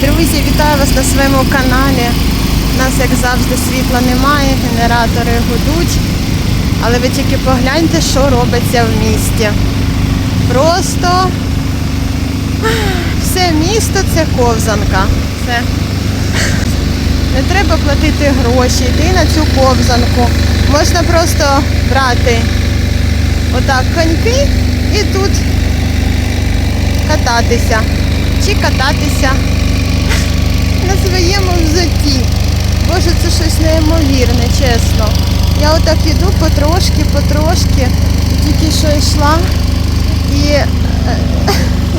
Друзі, вітаю вас на своєму каналі. У нас, як завжди, світла немає, генератори гудуть. Але ви тільки погляньте, що робиться в місті. Просто все місто це ковзанка. Все. Не треба платити гроші, йти на цю ковзанку. Можна просто брати отак коньки і тут кататися. Чи кататися своєму взутті. Боже, це щось неймовірне, чесно. Я отак іду потрошки, потрошки. Тільки що йшла і е,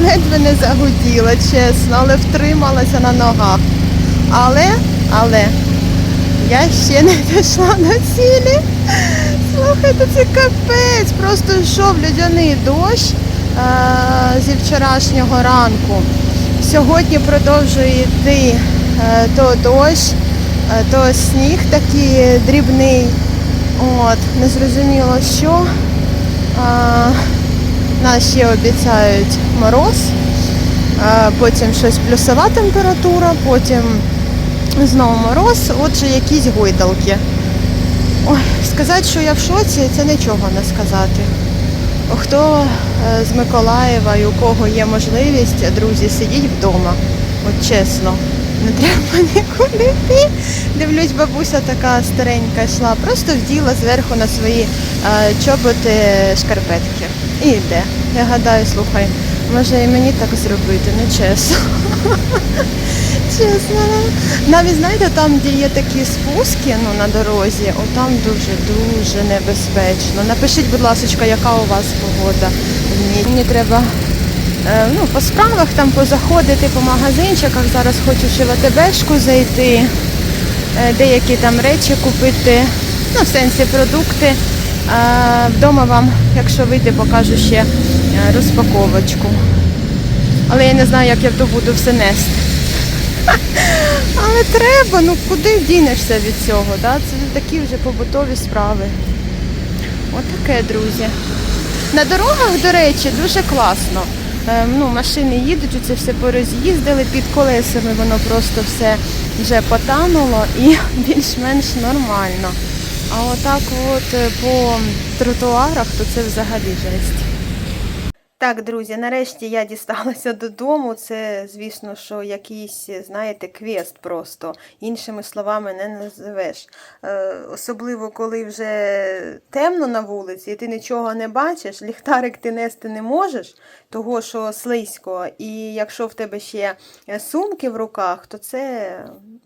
ледве не загуділа, чесно, але втрималася на ногах. Але, але я ще не дійшла до цілі. Слухайте, це капець. Просто йшов людяний дощ е, зі вчорашнього ранку. Сьогодні продовжує йти то дощ, е, то сніг такий дрібний. От, незрозуміло що. Е, нас ще обіцяють мороз, е, потім щось плюсова температура, потім знову мороз, отже, якісь гойдалки. Ой, сказати, що я в шоці, це нічого не сказати. Хто е, з Миколаєва і у кого є можливість, друзі, сидіть вдома. От чесно, не треба нікуди йти. Дивлюсь, бабуся така старенька йшла, просто вділа зверху на свої е, чоботи шкарпетки. І йде. Я гадаю, слухай, може і мені так зробити, не чесно. Чесно. Навіть знаєте, там, де є такі спуски ну, на дорозі, там дуже-дуже небезпечно. Напишіть, будь ласка, яка у вас погода в. Мені треба ну, по справах там позаходити по магазинчиках. Зараз хочу ще в АТБшку зайти, е, деякі там речі купити, ну, в сенсі продукти. Вдома вам, якщо вийти, покажу ще е, розпаковочку. Але я не знаю, як я то буду все нести. Але треба, ну куди дінешся від цього? Да? Це такі вже побутові справи. Отаке, друзі. На дорогах, до речі, дуже класно. Е, ну, машини їдуть, це все пороз'їздили, під колесами воно просто все вже потануло і більш-менш нормально. А отак от е, по тротуарах, то це взагалі жесть. Так, друзі, нарешті я дісталася додому. Це, звісно, що якийсь, знаєте, квест просто. Іншими словами не називеш. Е, особливо, коли вже темно на вулиці, і ти нічого не бачиш, ліхтарик ти нести не можеш, того що слизько. І якщо в тебе ще сумки в руках, то це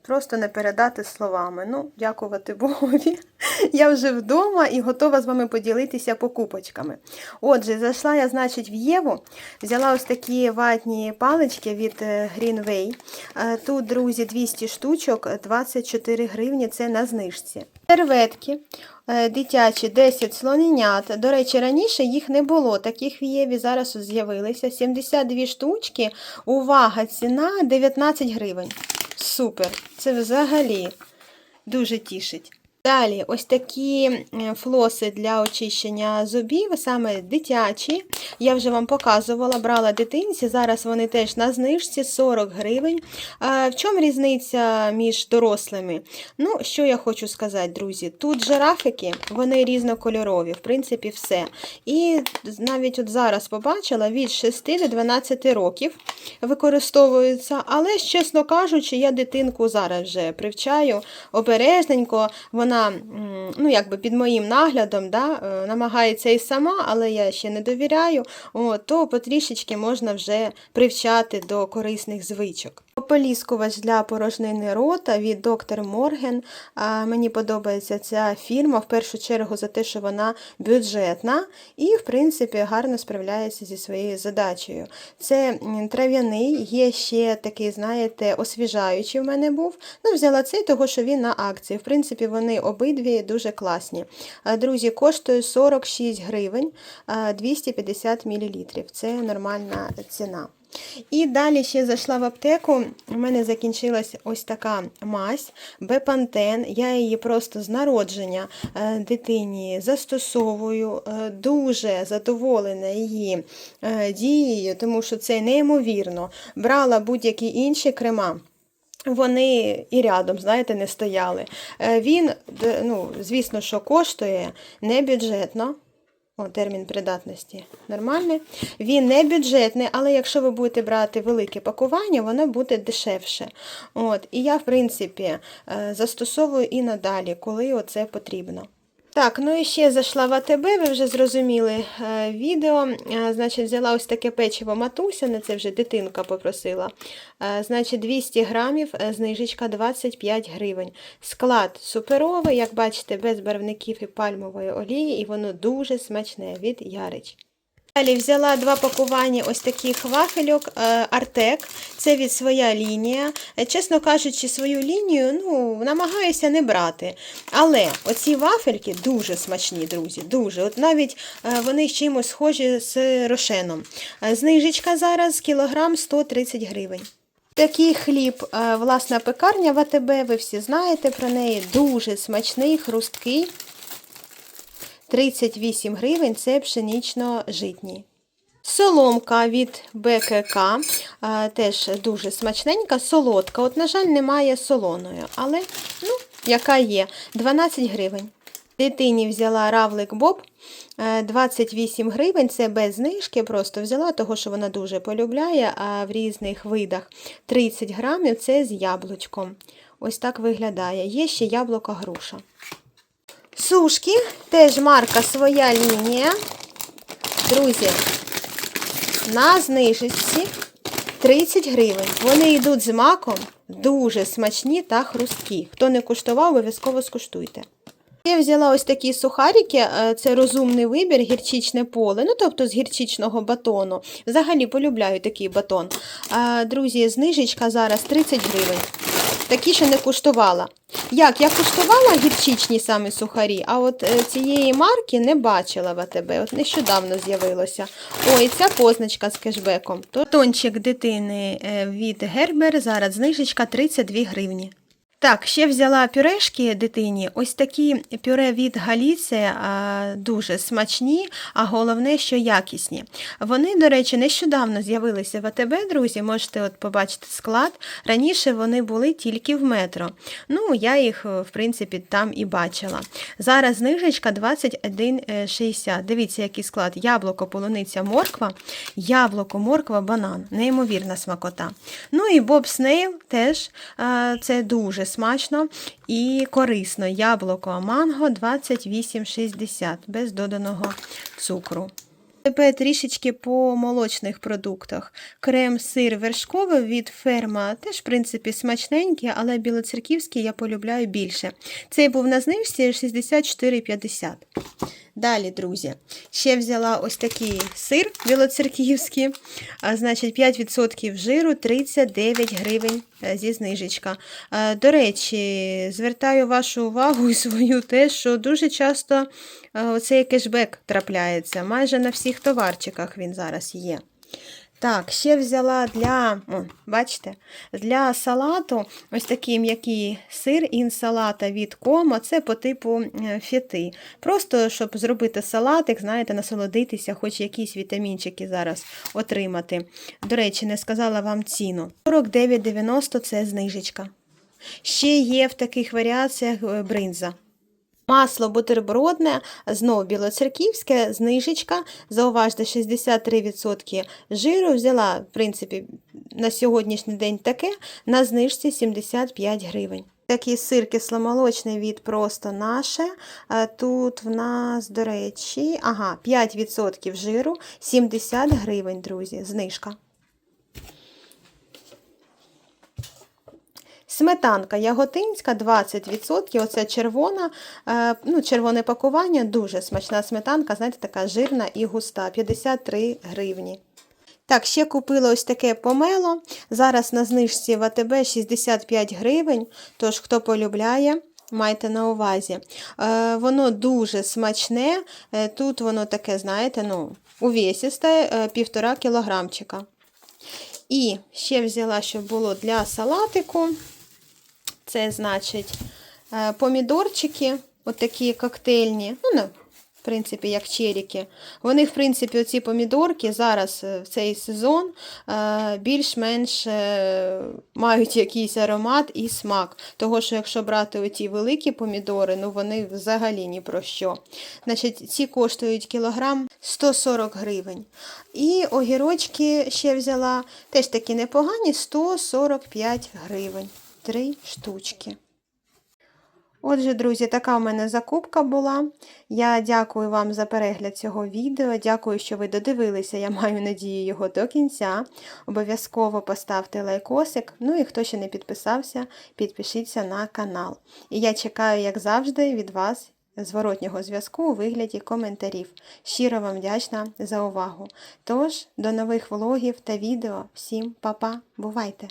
просто не передати словами. Ну, дякувати Богові. Я вже вдома і готова з вами поділитися покупочками. Отже, зайшла я, значить, в Єву, взяла ось такі ватні палички від е, Greenway. Е, Тут, друзі, 200 штучок, 24 гривні, це на знижці. Серветки е, дитячі, 10 слоненят. До речі, раніше їх не було. Таких в Єві зараз з'явилися. 72 штучки. Увага, ціна 19 гривень. Супер! Це взагалі дуже тішить. Далі, ось такі е, флоси для очищення зубів, саме дитячі. Я вже вам показувала, брала дитинці. Зараз вони теж на знижці 40 гривень. В чому різниця між дорослими? Ну, що я хочу сказати, друзі? Тут жирафики, вони різнокольорові, в принципі, все. І навіть от зараз побачила, від 6 до 12 років використовуються. Але, чесно кажучи, я дитинку зараз вже привчаю обережненько. Вона м, ну, якби під моїм наглядом да, е, намагається і сама, але я ще не довіряю, то потрішечки можна вже привчати до корисних звичок. Ополіскувач для порожнини рота від доктор Морген. Мені подобається ця фірма в першу чергу за те, що вона бюджетна і, в принципі, гарно справляється зі своєю задачею. Це трав'яний, є ще такий, знаєте, освіжаючий в мене був. Ну, взяла цей, того що він на акції. В принципі, вони обидві дуже класні. Друзі, коштує 46 гривень, 250 мл. Це нормальна ціна. І далі ще зайшла в аптеку. У мене закінчилась ось така мазь Бепантен. Я її просто з народження е, дитині застосовую. Е, Дуже задоволена її е, дією, тому що це неймовірно. Брала будь-які інші крема. Вони і рядом, знаєте, не стояли. Він, ну, звісно, що коштує не бюджетно. О, термін придатності нормальний. Він не бюджетний, але якщо ви будете брати велике пакування, воно буде дешевше. От, і я, в принципі, е, застосовую і надалі, коли оце потрібно. Так, ну і ще зайшла в АТБ, ви вже зрозуміли е, відео. Е, значить, взяла ось таке печиво матуся, на це вже дитинка попросила. Е, значить, 200 грамів, знижечка 25 гривень. Склад суперовий, як бачите, без барвників і пальмової олії, і воно дуже смачне від Ярич. Далі взяла два пакування ось таких вафельок е, Артек. Це від своя лінія. Е, Чесно кажучи, свою лінію ну, намагаюся не брати. Але оці вафельки дуже смачні, друзі. Дуже. От навіть е, вони з чимось схожі з рошеном. Знижечка зараз кілограм 130 гривень. Такий хліб, власна пекарня в АТБ, ви всі знаєте про неї. Дуже смачний, хрусткий. 38 гривень це пшенічно-житній. Соломка від БКК, е, теж дуже смачненька, солодка. От, на жаль, немає солоною, але ну, яка є, 12 гривень. Дитині взяла равлик Боб, е, 28 гривень, це без знижки, просто взяла, того що вона дуже полюбляє, а в різних видах 30 грамів це з яблучком. Ось так виглядає. Є ще яблука груша. Сушки, теж марка своя лінія. Друзі, на знижечці 30 гривень. Вони йдуть з маком, дуже смачні та хрусткі. Хто не куштував, обов'язково скуштуйте. Я взяла ось такі сухарики, е, це розумний вибір, гірчичне поле, ну тобто з гірчичного батону. Взагалі полюбляю такий батон. Друзі, знижечка зараз 30 гривень. Такі ще не куштувала. Як? Я куштувала гірчичні саме сухарі, а от е, цієї марки не бачила в АТБ. От нещодавно з'явилося. Ой, ця позначка з кешбеком. Тончик дитини е, від Гербер, зараз знижечка 32 гривні. Так, ще взяла пюрешки дитині. Ось такі пюре від Галіція дуже смачні, а головне, що якісні. Вони, до речі, нещодавно з'явилися в АТБ, друзі. Можете от побачити склад. Раніше вони були тільки в метро. Ну, я їх, в принципі, там і бачила. Зараз знижечка 21,60. Дивіться, який склад: яблуко, полуниця, морква, яблуко, морква, банан. Неймовірна смакота. Ну і Боб Снейл теж це дуже смачно і корисно. Яблуко манго 28,60 без доданого цукру. Тепер трішечки по молочних продуктах. Крем сир вершковий від ферма теж, в принципі, смачненький, але білоцерківський я полюбляю більше. Цей був на знижці 64,50. Далі, друзі, ще взяла ось такий сир білоцерківський, а, значить 5% жиру 39 гривень е, зі знижечка. А, До речі, звертаю вашу увагу і свою те, що дуже часто е, оцей кешбек трапляється. Майже на всіх товарчиках він зараз є. Так, ще взяла для, о, бачите, для салату ось такий м'який сир інсалата від комо, це по типу е, фіти. Просто, щоб зробити салатик, знаєте, насолодитися, хоч якісь вітамінчики зараз отримати. До речі, не сказала вам ціну. 49,90 це знижечка. Ще є в таких варіаціях е, бринза. Масло бутербродне, знову білоцерківське, знижечка, зауважте, 63% жиру. Взяла, в принципі, на сьогоднішній день таке, на знижці 75 гривень. Такий сир кисломолочний від просто наше. Тут в нас, до речі, ага, 5% жиру, 70 гривень, друзі, знижка. Сметанка яготинська 20%. Оце червона, е, ну, червоне пакування, дуже смачна сметанка, знаєте, така жирна і густа, 53 гривні. Так, ще купила ось таке помело. Зараз на знижці в АТБ 65 гривень. Тож, хто полюбляє, майте на увазі. Е, воно дуже смачне. Е, тут воно таке, знаєте, ну, увесісте, півтора кілограмчика. І ще взяла, щоб було для салатику. Це значить е, помідорчики, отакі коктейльні, ну, в принципі, як черіки. Вони, в принципі, оці помідорки зараз е, в цей сезон е, більш-менш мають якийсь аромат і смак. Того, що якщо брати оті великі помідори, ну вони взагалі ні про що. Значить, ці коштують кілограм 140 гривень. І огірочки ще взяла, теж такі непогані, 145 гривень. Три штучки. Отже, друзі, така в мене закупка була. Я дякую вам за перегляд цього відео. Дякую, що ви додивилися. Я маю надію його до кінця. Обов'язково поставте лайкосик. Ну і хто ще не підписався, підпишіться на канал. І я чекаю, як завжди, від вас зворотнього зв'язку у вигляді коментарів. Щиро вам вдячна за увагу. Тож, до нових влогів та відео. Всім па-па, бувайте!